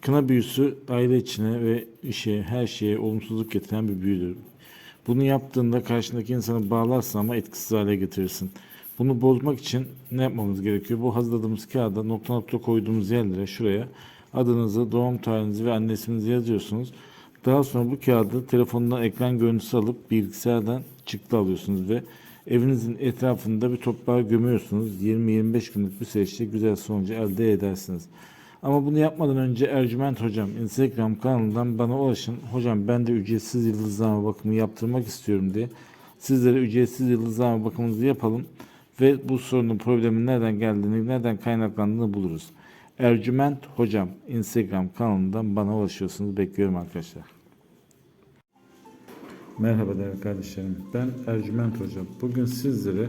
Kına büyüsü aile içine ve işe, her şeye olumsuzluk getiren bir büyüdür. Bunu yaptığında karşındaki insanı bağlarsın ama etkisiz hale getirirsin. Bunu bozmak için ne yapmamız gerekiyor? Bu hazırladığımız kağıda nokta nokta koyduğumuz yerlere şuraya adınızı, doğum tarihinizi ve anne yazıyorsunuz. Daha sonra bu kağıdı telefondan ekran görüntüsü alıp bilgisayardan çıktı alıyorsunuz ve evinizin etrafında bir toprağa gömüyorsunuz. 20-25 günlük bir süreçte güzel sonucu elde edersiniz. Ama bunu yapmadan önce Ercüment Hocam Instagram kanalından bana ulaşın. Hocam ben de ücretsiz yıldızlama bakımı yaptırmak istiyorum diye. Sizlere ücretsiz yıldızlama bakımınızı yapalım ve bu sorunun problemin nereden geldiğini, nereden kaynaklandığını buluruz. Ercüment Hocam Instagram kanalından bana ulaşıyorsunuz. Bekliyorum arkadaşlar. Merhaba değerli kardeşlerim. Ben Ercüment Hocam. Bugün sizlere